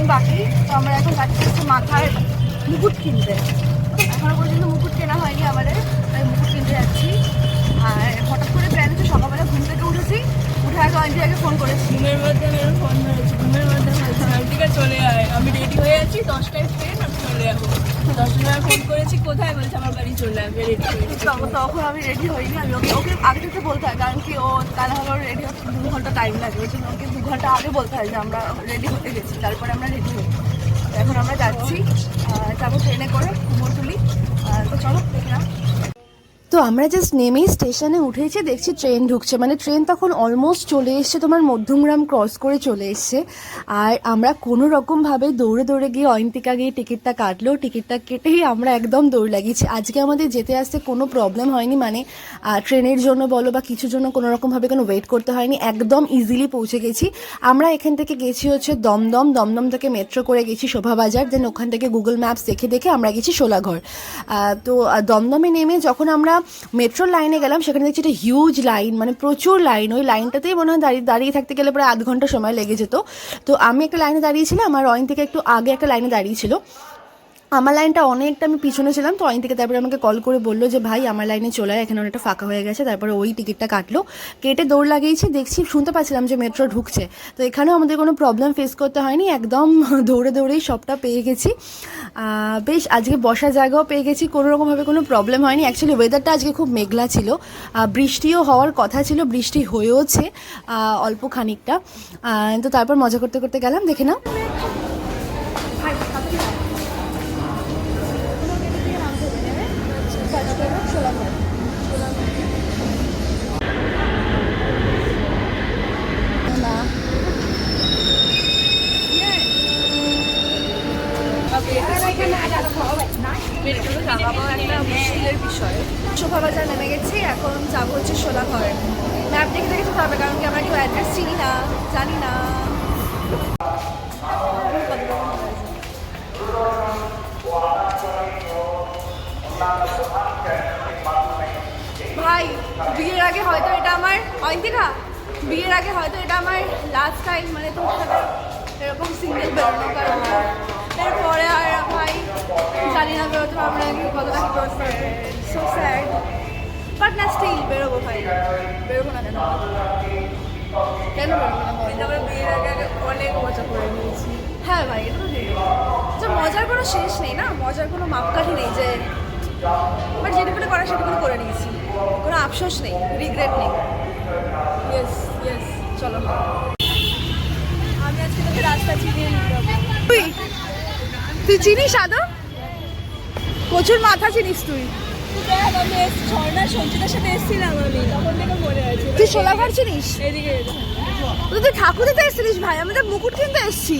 দিন বাকি, তো আমরা এখন যাচ্ছি হচ্ছে মাথার মুকুট কিনতে। এখনও পর্যন্ত মুকুট কেনা হয়নি আমাদের, তাই মুকুট কিনতে যাচ্ছি। আর হঠাৎ করে প্ল্যান হচ্ছে সকালবেলা ঘুম থেকে উঠেছি, উঠে আগে অঞ্জলি আগে ফোন করেছি। ঘুমের মধ্যে ফোন ঘুমের মধ্যে চলে আয়। আমি রেডি হয়ে আছি, দশটায় ট্রেন দশটার সময় ফোন করেছি, কোথায়? বলছে, আমার বাড়ি চলে আসবে রেডি। তখন আমি রেডি হইনি, আমি ওকে ওকে আগে থেকে বলতে হয়, কারণ কি ও তাহলে হলো রেডি হতে দু ঘণ্টা টাইম লাগে দু ঘণ্টা আগে বলতে হয় যে আমরা রেডি হতে গেছি, তারপরে আমরা রেডি হই। এখন আমরা যাচ্ছি তারপর ট্রেনে করে কুমোরটুলি। তো চলো তো আমরা জাস্ট নেমেই স্টেশনে উঠেছি দেখছি ট্রেন ঢুকছে। মানে ট্রেন তখন অলমোস্ট চলে এসছে তোমার মধ্যমগ্রাম ক্রস করে চলে এসছে। আর আমরা কোনো রকমভাবে দৌড়ে দৌড়ে গিয়ে অয়ন্তিকা গিয়ে টিকিটটা কাটলো। টিকিটটা কেটেই আমরা একদম দৌড় লাগিয়েছি। আজকে আমাদের যেতে আসতে কোনো প্রবলেম হয়নি। মানে ট্রেনের জন্য বলো বা কিছুর জন্য কোনো রকমভাবে কোনো ওয়েট করতে হয়নি। একদম ইজিলি পৌঁছে গেছি। আমরা এখান থেকে গেছি হচ্ছে দমদম। দমদম থেকে মেট্রো করে গেছি শোভাবাজার দেন ওখান থেকে গুগল ম্যাপস দেখে দেখে আমরা গেছি শোলাঘর। আহ, তো দমদমে নেমে যখন আমরা মেট্রো লাইনে গেলাম, সেখানে দেখছি একটা হিউজ লাইন মানে প্রচুর লাইন ওই লাইনটাতেই মনে হয় দাঁড়িয়ে দাঁড়িয়ে থাকতে গেলে প্রায় আধ ঘণ্টা সময় লেগে যেত। তো আমি একটা লাইনে দাঁড়িয়েছিলাম আমার অয়ন থেকে একটু আগে একটা লাইনে দাঁড়িয়েছিল। আমার লাইনটা অনেকটা আমি পিছনে ছিলাম, তো অয়ন থেকে তারপরে আমাকে কল করে বলল যে, ভাই, আমার লাইনে চলে আয়, এখানে অনেকটা ফাঁকা হয়ে গেছে। তারপরে ওই টিকিটটা কাটলো। কেটে দৌড় লাগিয়েছি, দেখছি, শুনতে পাচ্ছিলাম যে মেট্রো ঢুকছে। তো এখানেও আমাদের কোনো প্রবলেম ফেস করতে হয়নি, একদম দৌড়ে দৌড়েই সবটা পেয়ে গেছি। বেশ, আজকে বসার জায়গাও পেয়ে গেছি, কোনো রকমভাবে কোনো প্রবলেম হয়নি। অ্যাকচুয়ালি ওয়েদারটা আজকে খুব মেঘলা ছিল। বৃষ্টিও হওয়ার কথা ছিল, বৃষ্টি হয়েওছে অল্প খানিকটা। তো তারপর মজা করতে করতে গেলাম, দেখে নাও। একটা মুশকিলের বিষয় শোভাবাজার নেমে গেছি, এখন যাব হচ্ছে শোলাঘর ম্যাপ দেখে দেখে হবে কারণ কি আমরা কেউ অ্যাড্রেস চিনি না, জানি না। ভাই, বিয়ের আগে হয়তো এটা আমার অয়ন্তিকা বিয়ের আগে হয়তো এটা আমার লাস্ট টাইম মানে তোর সাথে এরকম সিঙ্গেল বেরোনো কারণ। এরপরে আর ভাই জানি না বেরোতে পারব না কি কতটা কি করতে সো স্যাড বাট না স্টিল বেরোবো ভাই। বেরোবো না কেন? কেন বেরোবো না? বল? আমরা বিয়ের আগে অনেক মজা করে নিয়েছি। হ্যাঁ ভাই এটা তো যে মজার কোনো শেষ নেই না? মজার কোনো মাপকাঠি নেই যে বাট যেটুকুনি করা সেটুকুনি করে নিয়েছি। কোনো আফসোস নেই রিগ্রেট নেই। ইয়েস ইয়েস চলো। আমি আজকে তোকে রাস্তা চিনিয়ে নিতে হবে তুই? তুই চিনিস আদৌ? প্রচুর মাথা চিনিস তুই। তুই চিনিস? এদিকে তুই ঠাকুর দিতে এসেছিলিস ভাই আমি তো মুকুট কিনতে এসেছি।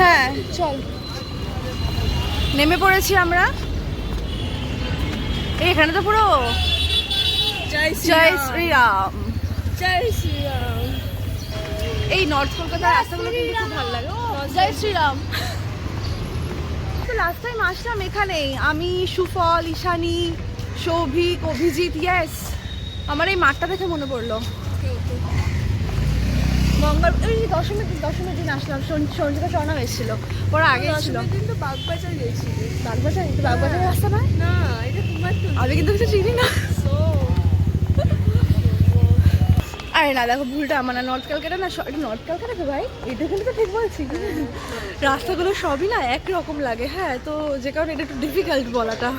হ্যাঁ। চল। নেমে পড়েছি আমরা। এখানে তো পুরো জয় শ্রী রাম। শ্রীরাম শ্রী শ্রীরাম এই নর্থ কলকাতার রাস্তাগুলো কিন্তু খুব ভালো লাগে। জয় শ্রীরাম। তো লাস্ট টাইম আসলাম এখানেই। আমি সুফল ঈশানী সৌভিক অভিজিৎ ইয়েস আমার এই মাঠটা দেখে মনে পড়ল। মঙ্গল এই দশমীর দিন দশমীর দিন আসলাম। সঞ্চিতা স্বর্ণাম এসেছিল। ওরা আগে ছিল। দশমীর দিন তো বাগবাজার বাগবাজার? রাস্তা নয়? না এটা কুমারটুলি। আমি কিন্তু কিছু চিনি না সো আরে না। দেখো, ভুলটা আমার না। নর্থ ক্যালকাটা না এটা নর্থ ক্যালকাটা তো ভাই? এটা কিন্তু তো ঠিক বলছি। রাস্তাগুলো সবই না একই রকম লাগে হ্যাঁ? তো যে কারণে এটা একটু ডিফিকাল্ট বলাটা।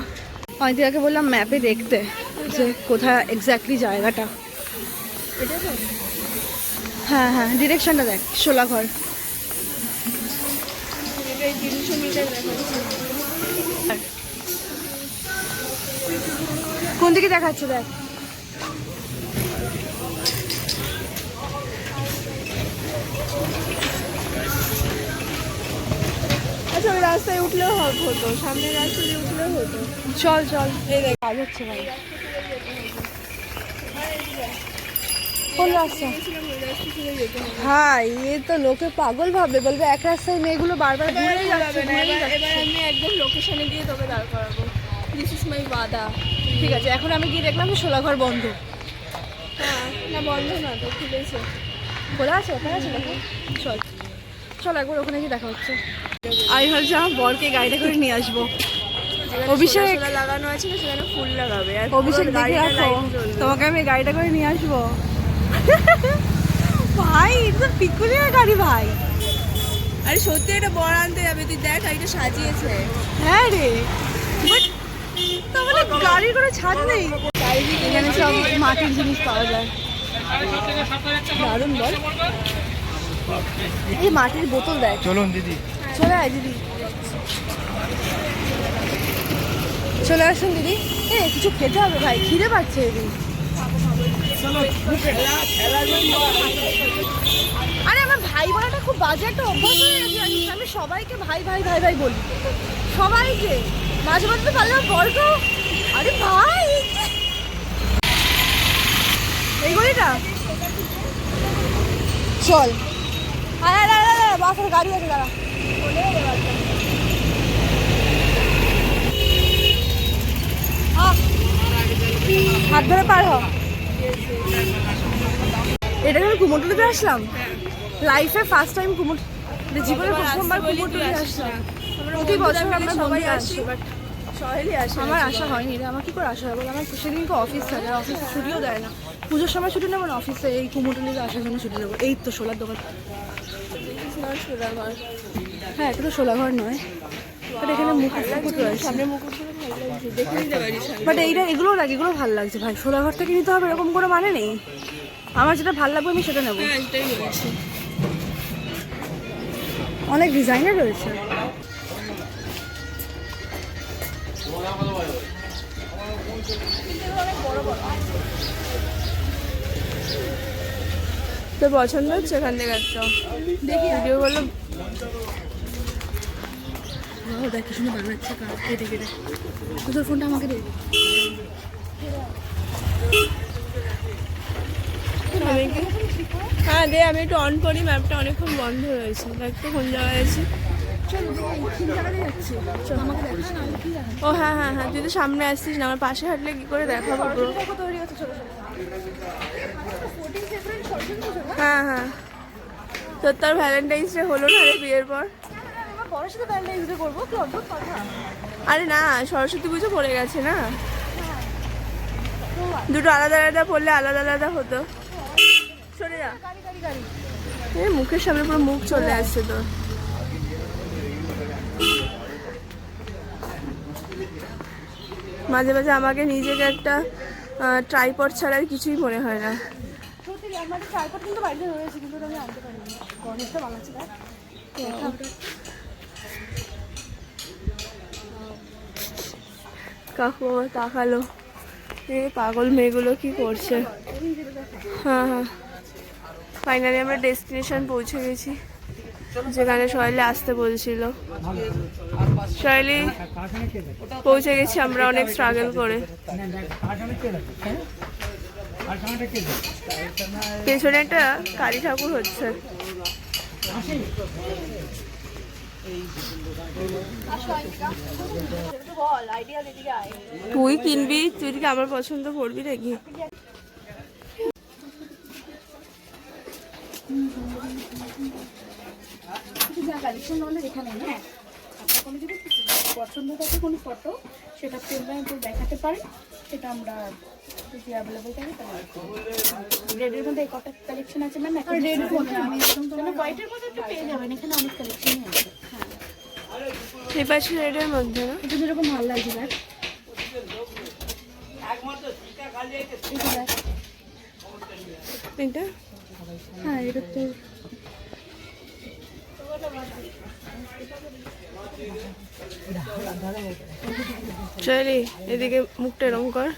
অনিতাকে বললাম ম্যাপে দেখতে, যে কোথায় এক্স্যাক্টলি জায়গাটা। হ্যাঁ হ্যাঁ ডিরেকশনটা দেখ, শোলাঘর। কোন দিকে দেখাচ্ছে দেখ? ওই রাস্তায় উঠলেও হতো সামনের রাস্তা দিয়ে উঠলেও হতো। চল চল এই দেখ। কাজ হচ্ছে ভাই। কোন রাস্তা? এ তো লোকে পাগল ভাববে বলবে এক রাস্তায় মেয়েগুলো বারবার যাচ্ছে এবার আমি একদম লোকেশনে গিয়ে তোকে দাঁড় করাবো। দিস ইজ মাই বাদা। ঠিক আছে এখন আমি গিয়ে দেখলাম যে শোলাঘর বন্ধ। হ্যাঁ না বন্ধ না তো খুলেছে। খোলা আছে ওখানে আছে দেখো। চল। চল একবার ওখানে গিয়ে দেখা হচ্ছে। আমি ভাবছি আমার বরকে গাড়িটা করে নিয়ে আসব। অভিষেক। লাগানো আছে না সেখানে ফুল লাগাবে। আর অভিষেক দেখে রাখো। তোমাকে আমি গাড়িটা করে নিয়ে আসব। ভাই এটা তো পিকুলিয়ার গাড়ি ভাই। আরে সত্যি এটা বড় আনতে যাবে তুই দেখ গাড়িটা সাজিয়েছে। হ্যাঁ রে। বাট তাহলে গাড়ির কোনো ছাড় নেই। এখানে সব মাটির জিনিস পাওয়া যায়। দারুণ বল। এই মাটির বোতল দেয় চলুন দিদি। চলে আয় দিদি। চলে আসুন দিদি। এ কিছু খেতে হবে ভাই খিদে পাচ্ছে দিদি আরে আমার ভাই বলাটা খুব বাজে একটা অভ্যাস হয়ে গেছে আমি সবাইকে ভাই ভাই ভাই ভাই বলি। সবাইকে। মাঝে মাঝে পারলে আমার বরকেও আরে ভাই! এই গলিটা? চল। বাসের গাড়ি আছে দাঁড়া। হাত ধরে পার হ। এটা আমি কুমোরটুলিতে আসলাম লাইফে ফার্স্ট টাইম কুমোর জীবনে প্রথমবার আসিস আসলাম। প্রতি বছর আমরা সবাই আসি বাট আমার আশা হয়নি রে আমার কি করে আশা হবে? বল? আমার সেদিনকে অফিস থাকে অফিস ছুটিও দেয় না। পুজোর সময় ছুটি নেব না অফিসে এই কুমোরটুলিতে আসার জন্য ছুটি নেব। এই তো সোলার দোকান। হ্যাঁ এটা তো সোলাঘর নয়। বাট এখানে মুকুট মুকুট রয়েছে সামনে মুকুটগুলো দেখে নিতে পারিস বাট এইটা এগুলো লাগে এগুলো ভালো লাগছে। ভাই সোলাঘর থেকে নিতে হবে এরকম কোনো মানে নেই। আমার যেটা ভালো লাগবে আমি সেটা নেব। হ্যাঁ অনেক ডিজাইনের রয়েছে। তোর পছন্দ হচ্ছে এখান থেকে? একটা দেখি ভিডিও করল ও দেখ কি সুন্দর বানাচ্ছে কেটে কেটে তোর ফোনটা আমাকে দে। হ্যাঁ দে আমি একটু অন করি ম্যাপটা অনেকক্ষণ বন্ধ রয়েছে দেখ তো কোন জায়গায় আছি ও হ্যাঁ হ্যাঁ হ্যাঁ তুই তো সামনে আসছিস না আমার পাশে হাঁটলে কি করে দেখাবো পুরো তৈরি হ্যাঁ হ্যাঁ। তোর তো আর ভ্যালেন্টাইন্স ডে হলো না রে বিয়ের পর? আমার সাথে ভ্যালেন্টাইন্স ডে করব কি অদ্ভুত কথা আরে না, সরস্বতী পুজো পড়ে গেছে না। দুটো আলাদা আলাদা পড়লে আলাদা আলাদা হতো। সরে যা। এই মুখের সামনে পুরো মুখ চলে আসছে তোর। মাঝে মাঝে আমাকে নিজেকে একটা ট্রাইপড ছাড়া কিছুই মনে হয় না। কিন্তু বাড়িতে রয়েছে কিন্তু আমি আনতে পারিনি। গণেশটা বানাচ্ছি কাকু আমার তাকালো এ পাগল মেয়েগুলো কি করছে? হ্যাঁ হ্যাঁ। ফাইনালি আমরা ডেস্টিনেশন পৌঁছে গেছি, যেখানে সহেলি আসতে বলছিল। সহেলি পৌঁছে গেছি আমরা অনেক স্ট্রাগল করে। পেছনে একটা কালী ঠাকুর হচ্ছে। তুই কিনবি, তুই কি আমার পছন্দ করবি নাকি? এখানে আপনার কোনো যদি পছন্দ থাকে কোনো ফটো সেটা প্রিন্ট করে দেখাতে পারেন সেটা আমরা যদি অ্যাভেলেবল থাকে তাহলে রেডের মধ্যে এই কটা কালেকশন আছে ম্যাম রেডের মধ্যে আমি একদম তোমার হোয়াইটের মধ্যে একটু পেয়ে যাবেন এখানে অনেক কালেকশনই আছে। হ্যাঁ। এই পাশে রেডের মধ্যে না? এটা যেরকম ভালো লাগছে দেখ এটা দেখ এটা? হ্যাঁ এটা তো চলি এদিকে মুখটা এরম কর।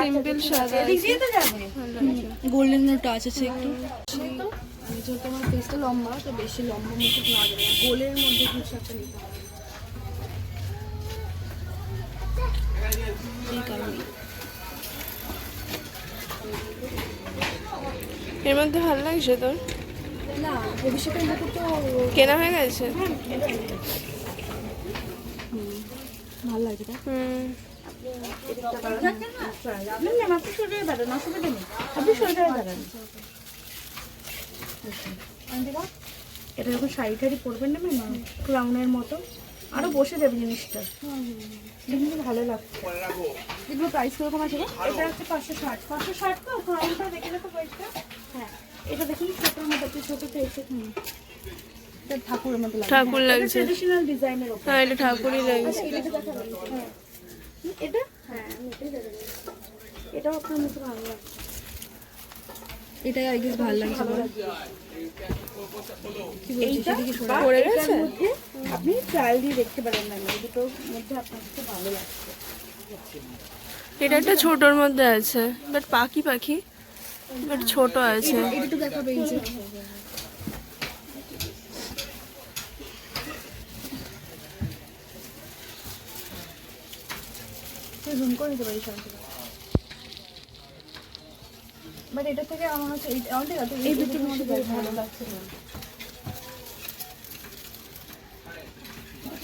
সিম্পল সাদা গোল্ডেন টাচ আছে একটু। তোমার ফেসটা লম্বা তো বেশি লম্বা মুকুট নেওয়া যাবে না গোলের মধ্যে কিছু একটা নিতে হবে। এর মধ্যে ভালো লাগছে তোর? কেনা হয়ে গেছে? ভালো লাগে তাই হুম। ম্যাম ম্যাম আপনি সরে দাঁড়ান অসুবিধা নেই। আপনি সরে দাঁড়ান। এটা যখন শাড়ি টাড়ি পরবেন না ম্যাম ক্রাউনের মতো? আরও বসে যাবে জিনিসটা। দেখুন ভালো লাগছে। এগুলো প্রাইস কীরকম আছে এটা হচ্ছে পাঁচশো ষাট। পাঁচশো ষাট তো? ক্রাউনটা দেখে দেখো প্রাইসটা হ্যাঁ এটা দেখুন ছোটোর মধ্যে একটু ছোটো চাইছে হুম। এটা ঠাকুরের মতো লাগছে। ঠাকুর লাগছে। ট্রেডিশনাল ডিজাইনের ওপর। হ্যাঁ এটা ঠাকুরই লাগছে। এটা হ্যাঁ। এটা? হ্যাঁ এটাও আপনার মতো ভালো লাগছে। এটাই আই গেস ভালো লাগছে এইটা পড়ে গেছে? আপনি ট্রায়াল দিয়ে দেখতে পারেন না দুটোর মধ্যে আপনার কাছে ভালো লাগছে। এটা একটা ছোটর মধ্যে আছে বাট পাখি পাখি বাট ছোট আছে। এটা দেখাবে এই যে। জুম করে নিতে পারি শান্তি বাট এটা থেকে আমার হচ্ছে এই দুটোর মধ্যে ভালো লাগছে।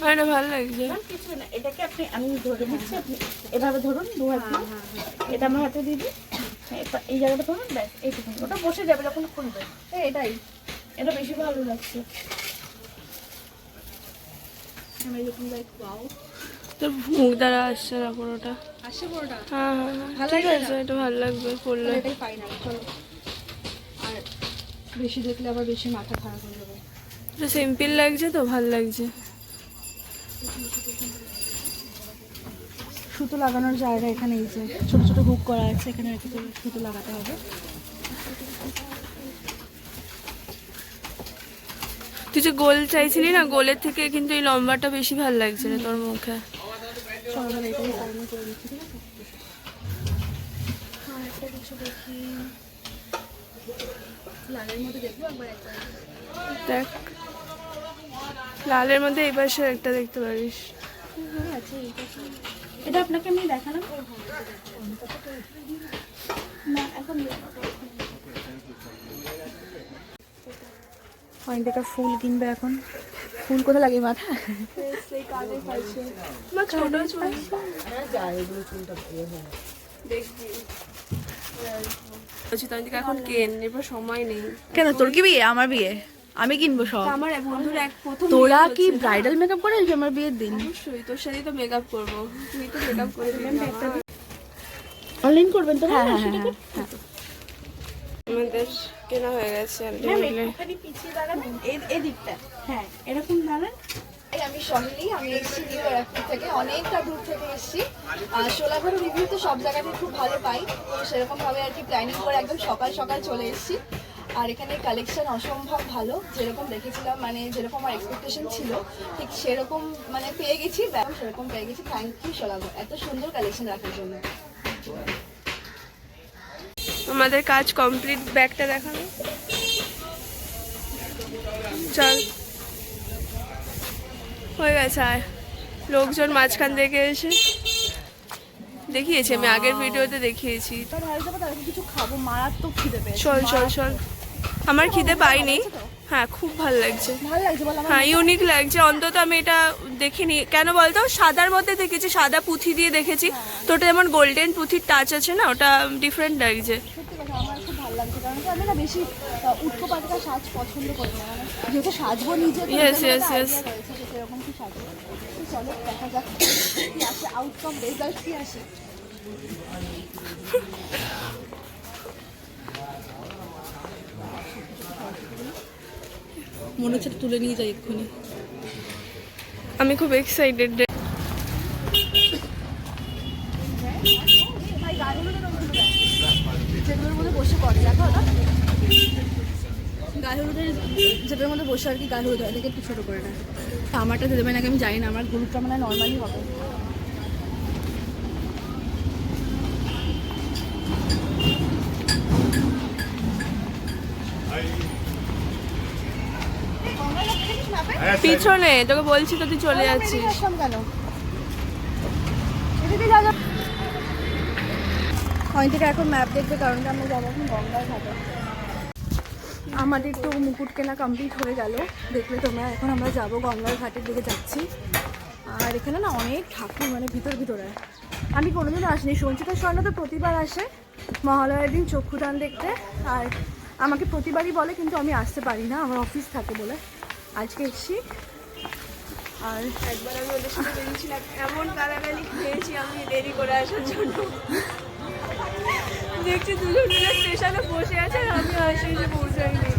এটা ভালো লাগছে। কিছু না এটাকে আপনি আমি ধরে দিচ্ছি আপনি এভাবে ধরুন দু হাত এটা আমার হাতে দিয়ে হ্যাঁ, এই জায়গাটা ধরুন ব্যাস এইটুকু ওটা বসে যাবে যখন খুলবে। এটাই। এটা বেশি ভালো লাগছে। আমি এরকম লাইক ওয়াও মুখ দ্বারা আসছে না পুরোটা। আসছে হ্যাঁ হ্যাঁ হ্যাঁ। ঠিক আছে এটা ভালো লাগবে পড়লে এটাই ফাইনাল চলো। আর বেশি দেখলে আবার বেশি মাথা খারাপ হয়ে যাবে। এটা সিম্পল লাগছে তো ভালো লাগছে। সুতো লাগানোর জায়গা এখানে এই যে ছোট ছোট হুক করা আছে এখানে রেখে সুতো লাগাতে হবে। তুই যে গোল চাইছিলি না গোলের থেকে কিন্তু এই লম্বাটা বেশি ভালো লাগছে রে তোর মুখে? চলো এটাই ফাইনাল করে দিচ্ছি ঠিক আছে? আর একটা কিছু দেখি। লালের মধ্যে দেখব একবার একবার দেখ। লালের মধ্যে এই পাশে একটা দেখতে পারিস। এটা আপনাকে আমি দেখালাম? পয়েন্টটা ফুল কিনবে এখন। ফুল কোথায় লাগে মাথা এখন কেন? সময় নেই। কেন তোর কি বিয়ে? আমার বিয়ে? আমি কিনবো সব? আমার এক বন্ধুর এক প্রথম তোরা কি ব্রাইডাল মেকআপ করে আসবি আমার বিয়ের দিন? অবশ্যই তোর সাথেই তো মেকআপ করব। তুই তো মেকআপ করে দিবি অনলাইন করবেন তো? হ্যাঁ হ্যাঁ হ্যাঁ হ্যাঁ। আমাদের কেনা হয়ে গেছে দাঁড়াবেন এই এদিকটা হ্যাঁ এরকম দাঁড়ান এই আমি সহেলি আমি এসেছি নিউ ব্যারাকপুর থেকে। অনেকটা দূর থেকে এসেছি। আর সোলাঘর রিভিউ তো সব জায়গাতে খুব ভালো পাই। তো সেরকমভাবে আর কি প্ল্যানিং করে একদম সকাল সকাল চলে এসেছি। আর এখানে কালেকশন অসম্ভব ভালো। যেরকম দেখেছিলাম মানে যেরকম আমার এক্সপেকটেশন ছিল ঠিক সেরকম মানে পেয়ে গেছি। ব্যাপার সেরকম পেয়ে গেছি। থ্যাংক ইউ সোলাঘর এত সুন্দর কালেকশন রাখার জন্য। আমাদের কাজ কমপ্লিট ব্যাগটা দেখানো চল। হয়ে গেছে, আয়। লোকজন মাঝখান থেকে এসে দেখিয়েছি, আমি আগের ভিডিওতে দেখিয়েছি। চল চল চল। আমার খিদে পাইনি। হ্যাঁ খুব ভালো লাগছে। হ্যাঁ ইউনিক লাগছে। অন্তত আমি এটা দেখিনি। কেন বলতো? সাদার মধ্যে দেখেছি, সাদা পুঁথি দিয়ে দেখেছি। তো ওটা যেমন গোল্ডেন পুঁথির টাচ আছে না, ওটা ডিফারেন্ট লাগছে সত্যি কথা আমার খুব ভালো লাগছে কারণ কি আমি না বেশি উটকো পাটকা সাজ পছন্দ করি না। মানে যেহেতু সাজবো নিজে যে সেরকম কি সাজবো। চলো দেখা যাক কি আসে আউটকাম রেজাল্ট কি আসে। মনে হচ্ছে তুলে নিয়ে যাই এক্ষুনি। আমি খুব এক্সাইটেড যেগুলোর মধ্যে বসে করে দেখো না গায়ে হলুদের মধ্যে বসে আর কি গায়ে হলুদ হয় এটাকে একটু ছোটো করে নেয় আমারটা দেবে নাকি আমি জানি না আমার হলুদটা মানে নর্মালি হবে। পিছনে তোকে বলছি তো তুই চলে যাচ্ছিস। পয়েন্ট থেকে এখন ম্যাপ দেখবে কারণ আমরা যাব এখন গঙ্গার ঘাটে। আমাদের তো মুকুট কেনা কমপ্লিট হয়ে গেল। দেখলে তোমরা, এখন আমরা যাব গঙ্গার ঘাটের দিকে যাচ্ছি। আর এখানে না অনেক ঠাকুর মানে ভিতর ভিতরে। আমি কোনোদিনও আসিনি। সঞ্চিতা স্বর্ণ তো প্রতিবার আসে। মহালয়ার দিন চক্ষুদান দেখতে। আর আমাকে প্রতিবারই বলে, কিন্তু আমি আসতে পারি না। আমার অফিস থাকে বলে। আজকে এসছি। আর একবার আমি ওদের সাথে বেরিয়েছিলাম। এমন গালাগালি খেয়েছি আমি দেরি করে আসার জন্য। দেখছি দুজন মিলে স্টেশনে বসে আছে আর আমি আসে এসে পৌঁছাইনি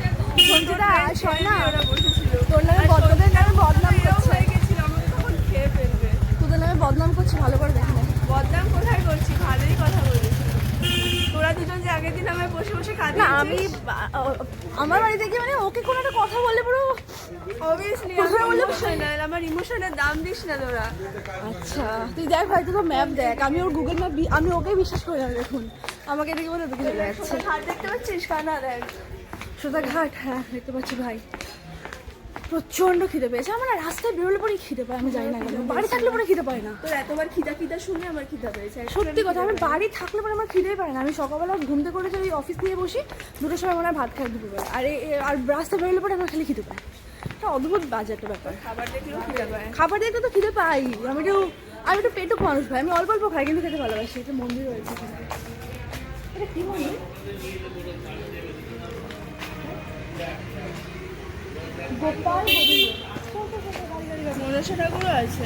সঞ্চিতা আস হয় না? ওরা বসেছিল। তোর নামে বদনামের নামে বদনাম করছে। হয়ে গেছিল আমাকে তখন খেয়ে ফেলবে। তোদের নামে বদনাম করছে ভালো করে দেখে নে। বদনাম কোথায় করছি? ভালোই কথা বলেছি। তোরা দুজন যে আগের দিন আমায় বসে বসে খাতে না আমি আমার বাড়িতে গিয়ে মানে ওকে কোনো একটা কথা বললে পুরো অবভিয়াসলি কোথায় বললে? ইমোশনাল আমার ইমোশনের দাম দিস না তোরা। আচ্ছা তুই দেখ ভাই তুই তো ম্যাপ দেখ। আমি ওর গুগল ম্যাপ আমি ওকে বিশ্বাস করি না দেখুন। আমাকে দেখে বলে চলে যাচ্ছে। দেখতে পাচ্ছিস? কানা দেখ। সোজা ঘাট হ্যাঁ দেখতে পাচ্ছি ভাই। প্রচণ্ড খিদে পেয়েছে। আমার রাস্তায় বেরোলে পরেই খিদে পায় আমি জানি না কেন। বাড়ি থাকলে পরে খিদে পায় না। তোর এতবার খিদা খিদা শুনে আমার খিদা পেয়েছে। সত্যি কথা আমি বাড়ি থাকলে পরে আমার খিদেই পায় না। আমি সকালবেলা ঘুম থেকে করে ওই অফিস নিয়ে বসি দুটোর সময় মনে হয় ভাত খাই দুপুরবেলা। আর আর রাস্তায় বেরোলে পরে আমার খালি খিদে পায়। এটা অদ্ভুত বাজে একটা ব্যাপার। খাবার দেখলেও খিদা পায়। খাবার দেখতে তো খিদে পাই। আমি একটু আমি একটু পেটুক মানুষ ভাই। আমি অল্প অল্প খাই কিন্তু খেতে ভালোবাসি। একটা মন্দির রয়েছে। এটা কি গোপাল আছে।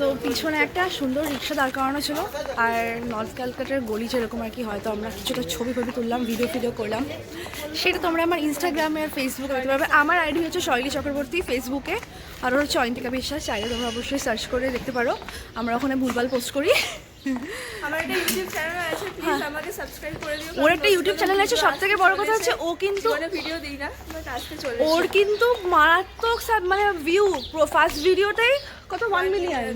তো পিছনে একটা সুন্দর রিক্সা দাঁড় করানো ছিল আর নর্থ ক্যালকাটার গলি যেরকম আর কি হয়তো আমরা কিছুটা ছবি ফবি তুললাম ভিডিও ফিডিও করলাম। সেটা তোমরা আমার ইনস্টাগ্রামে আর ফেসবুকে দেখতে পারবে। আমার আইডি হচ্ছে শৈলী চক্রবর্তী ফেসবুকে আর ওর হচ্ছে অয়ন্তিকা বিশ্বাস চাইলে তোমরা অবশ্যই সার্চ করে দেখতে পারো। আমরা ওখানে ভুলভাল পোস্ট করি। আমার একটা ইউটিউব চ্যানেল আছে প্লিজ আমাকে সাবস্ক্রাইব করে দিও ওর একটা ইউটিউব চ্যানেল আছে সব থেকে বড় কথা হচ্ছে ও কিন্তু ভিডিও দিই না বাট আজকে চলে ওর কিন্তু মারাত্মক মানে ভিউ ফার্স্ট ভিডিওতেই কত ওয়ান মিলিয়ন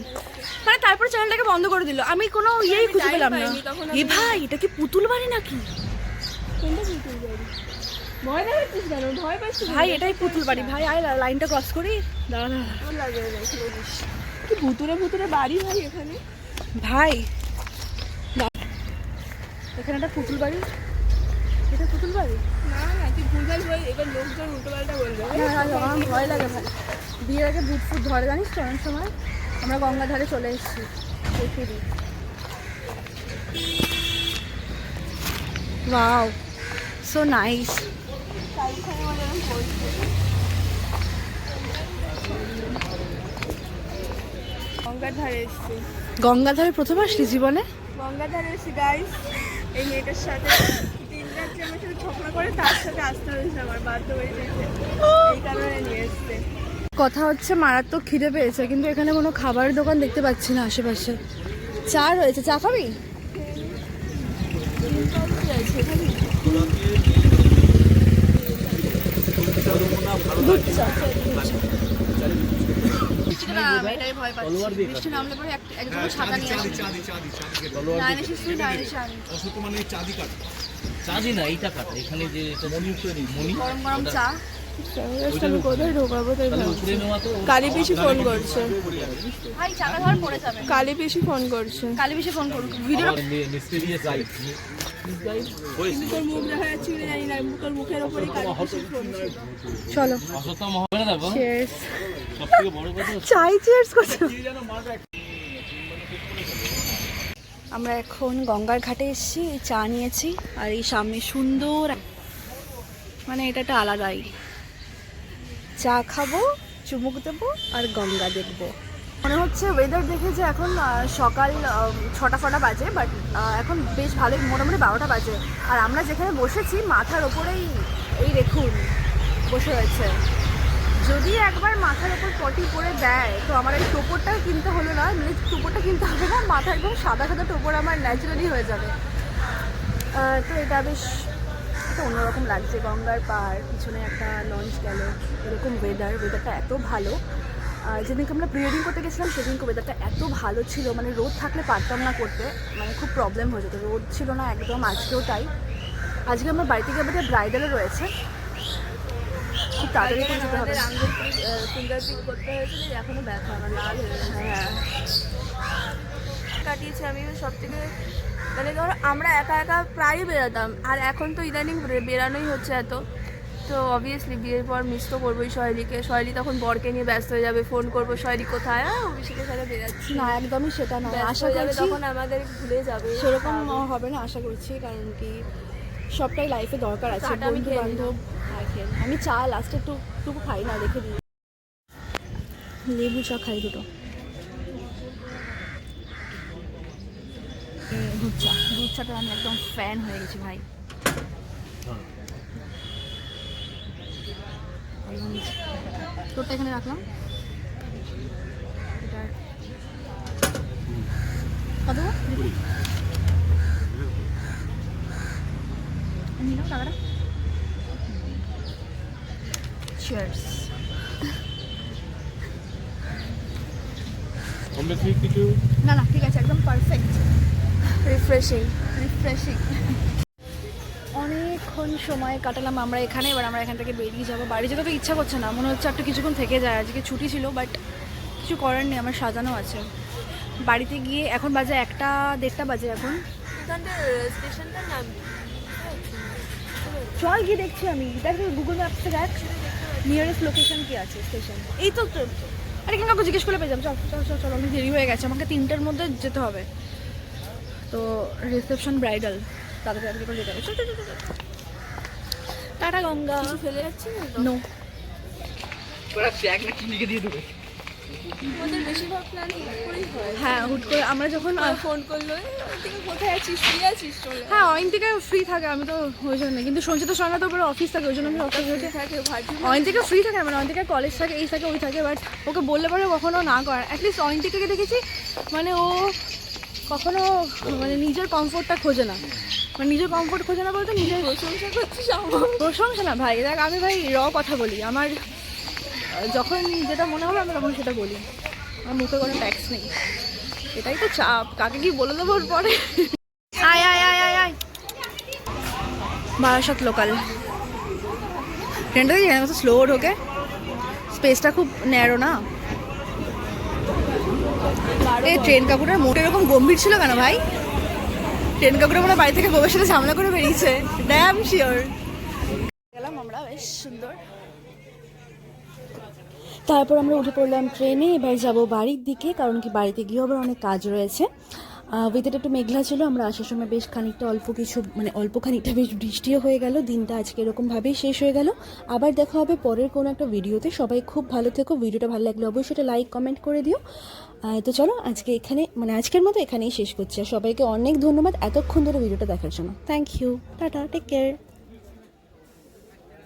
মানে তারপরে চ্যানেলটাকে বন্ধ করে দিল। আমি কোনো ইয়েই খুঁজে পেলাম না। এ ভাই এটা কি পুতুল বাড়ি নাকি? ভয় দেখাচ্ছিস কেন? ভয় পাচ্ছিস ভাই এটাই পুতুল বাড়ি। ভাই আয় লাইনটা ক্রস করি। দাঁড়া দাঁড়া। কি ভুতুরে ভুতুরে বাড়ি ভাই এখানে? ভাই এখানে একটা পুতুল বাড়ি। এটা পুতুল বাড়ি? না না তুই ভুলভাল বল এবার লোকজন উল্টো বলবে। না, না, না, আমার ভয় লাগে ভাই। বিয়ের আগে ভূত ফুট ধরে জানিস তো অনেক সময়। আমরা গঙ্গার ধারে চলে এসেছি। দেখি ওয়াও সো নাইস গঙ্গার ধারে এসছি। গঙ্গার ধারে প্রথম আসলি জীবনে? গঙ্গার ধারে এসছি গাইস এই মেয়েটার সাথে দিন করে, তার সাথে আসতে হয়েছে আমার, বাধ্য কথা হচ্ছে, মারাত্মক খিদে পেয়েছে, কিন্তু এখানে কোনো খাবারের দোকান দেখতে পাচ্ছি না আশেপাশে। চা রয়েছে, চা খাবি দুধ চা। না এটাই ভয় পাচ্ছি। বৃষ্টি নামলে পরে এক- একজন নিয়ে আসি নাইন এসে তুই নাইন এসে আনি চাঁদি না এইটা কাটা। এখানে যে এটা গরম গরম চা। কালী পিসি ফোন করছে। কালী পিসি ফোন করছে। কালী ফোন করুক। ভিডিও চলো। আমরা এখন গঙ্গার ঘাটে এসেছি চা নিয়েছি, আর এই সামনে সুন্দর মানে এটা একটা আলাদাই। চা খাব, চুমুক দেবো, আর গঙ্গা দেখব। মনে হচ্ছে ওয়েদার দেখে যে এখন সকাল ছটা ফটা বাজে বাট এখন বেশ ভালোই, মোটামুটি বারোটা বাজে। আর আমরা যেখানে বসেছি, মাথার ওপরেই এই দেখুন, বসে রয়েছে। যদি একবার মাথার ওপর পটি করে দেয়, তো আমার এই টোপরটাও কিনতে হলো না। মানে টোপরটা কিনতে হবে না, মাথা একদম সাদা সাদা টোপর আমার ন্যাচারালি হয়ে যাবে। তো এটা বেশ একটা অন্যরকম লাগছে। গঙ্গার পাহাড় পিছনে একটা লঞ্চ গেল, এরকম ওয়েদার ওয়েদারটা এত ভালো। যেদিনকে আমরা প্রি ওয়েডিং করতে গেছিলাম, সেদিনকে ওয়েদারটা এত ভালো ছিল। মানে রোদ থাকলে পারতাম না করতে মানে খুব প্রবলেম হয়ে যেত। রোদ ছিল না একদম, আজকেও তাই। আজকে আমার বাড়িতে গিয়ে আমাদের ব্রাইডালও রয়েছে। খুব তাড়াতাড়ি করে যেতে হবে। ফিঙ্গার প্রিন্ট করতে হয়েছিল এখনও ব্যথা আমার লাল হয়ে হ্যাঁ। কাটিয়েছি আমি সব থেকে মানে ধরো আমরা একা একা প্রায়ই বেরোতাম আর এখন তো ইদানিং বেরানোই হচ্ছে এত। তো অবভিয়াসলি বিয়ের পর মিস তো করবোই সহেলিকে সহেলি তখন বরকে নিয়ে ব্যস্ত হয়ে যাবে ফোন করব সহেলি কোথায়? আহ, অভিষেকের সাথে বেরাচ্ছি। না একদমই সেটা নয় আশা হয়ে করছি তখন আমাদের ভুলে যাবে। সেরকম হবে না আশা করছি। কারণ কি সবটাই লাইফে দরকার আছে চাটা আমি বন্ধু বান্ধব হ্যাঁ। আমি চা লাস্টে একটু টুকু খাই না রেখে দিই। লেবু চা খাই দুটো। দুধ চা দুধ চাটার আমি একদম ফ্যান হয়ে গেছি ভাই। তোরটা এখানে রাখলাম। এটার কত? টাকাটা চিয়ার্স না না ঠিক আছে একদম পারফেক্ট রিফ্রেশিং রিফ্রেশিং অনেকক্ষণ সময় কাটালাম আমরা এখানে এবার আমরা এখান থেকে বেরিয়ে যাব। বাড়ি যেতে তো ইচ্ছা করছে না মনে হচ্ছে একটু কিছুক্ষণ থেকে যায়। আজকে ছুটি ছিল বাট কিছু করার নেই আমার সাজানো আছে। বাড়িতে গিয়ে এখন বাজে একটা দেড়টা বাজে এখন। স্টেশনটার নাম চল গিয়ে দেখছি আমি। দেখ গুগল ম্যাপসে দেখ। নিয়ারেস্ট লোকেশন কি আছে? স্টেশন এই তো আরে কেন কাউকে জিজ্ঞেস করে পেয়ে যাব? চল চল চল চল অনেক দেরি হয়ে গেছে। আমাকে তিনটের মধ্যে যেতে হবে। তো রিসেপশন ব্রাইডাল তাড়াতাড়ি তাড়াতাড়ি করে যেতে হবে। চল, চল, চল। টাটা গঙ্গা। ফেলে যাচ্ছি না তো? নো আমাদের বেশিরভাগ প্ল্যান করেই হয়। হ্যাঁ হুট করে আমরা যখন ফোন করল কোথায় আছিস? ফ্রি আছিস চলে আয়।" হ্যাঁ অয়ন্তিকা ফ্রি থাকে আমি তো ওই জন্য। কিন্তু সঞ্চিত সঙ্গে তো পরে অফিস থাকে ওই জন্য আমি অফিস থেকে থাকে অয়ন্তিকা ফ্রি থাকে মানে অয়ন্তিকা কলেজ থাকে এই থাকে ওই থাকে বাট ওকে বললে পরে কখনো না করে। অ্যাটলিস্ট অয়ন্তিকাকে দেখেছি মানে ও কখনো মানে নিজের কমফোর্টটা খোঁজে না। মানে নিজের কমফোর্ট খোঁজে না বলতে নিজের প্রশংসা করছিস প্রশংসা না ভাই। দেখ আমি ভাই র কথা বলি। আমার যখন যেটা মনে হবে আমি তখন সেটা বলি। আমার মুখে কোনো ট্যাক্স নেই। এটাই তো চাপ। কাকে কি বলে দেবো পরে? আয় আয় আয় আয় আয়। বারাসাত লোকাল ট্রেনটা দেখি এখানে স্লো ঢোকে। স্পেসটা খুব ন্যারো না। এই ট্রেন কাকুটার মোট এরকম গম্ভীর ছিল কেন ভাই? ট্রেন কাকুটা মনে বাড়ি থেকে বউয়ের সাথে করে বেরিয়েছে। ড্যাম শিওর তারপর আমরা উঠে পড়লাম ট্রেনে, এবার যাব বাড়ির দিকে, কারণ কি বাড়িতে গিয়েও আবার অনেক কাজ রয়েছে। ওয়েদারটা একটু মেঘলা ছিল, আমরা আসার সময় বেশ খানিকটা অল্প কিছু মানে অল্প খানিকটা বেশ বৃষ্টিও হয়ে গেল, দিনটা আজকে এরকমভাবেই শেষ হয়ে গেল। আবার দেখা হবে পরের কোনো একটা ভিডিওতে, সবাই খুব ভালো থেকো, ভিডিওটা ভালো লাগলে অবশ্যই একটা লাইক কমেন্ট করে দিও। তো চলো আজকে এখানে মানে আজকের মতো এখানেই শেষ করছি, আর সবাইকে অনেক ধন্যবাদ এতক্ষণ ধরে ভিডিওটা দেখার জন্য। Thank you tata take care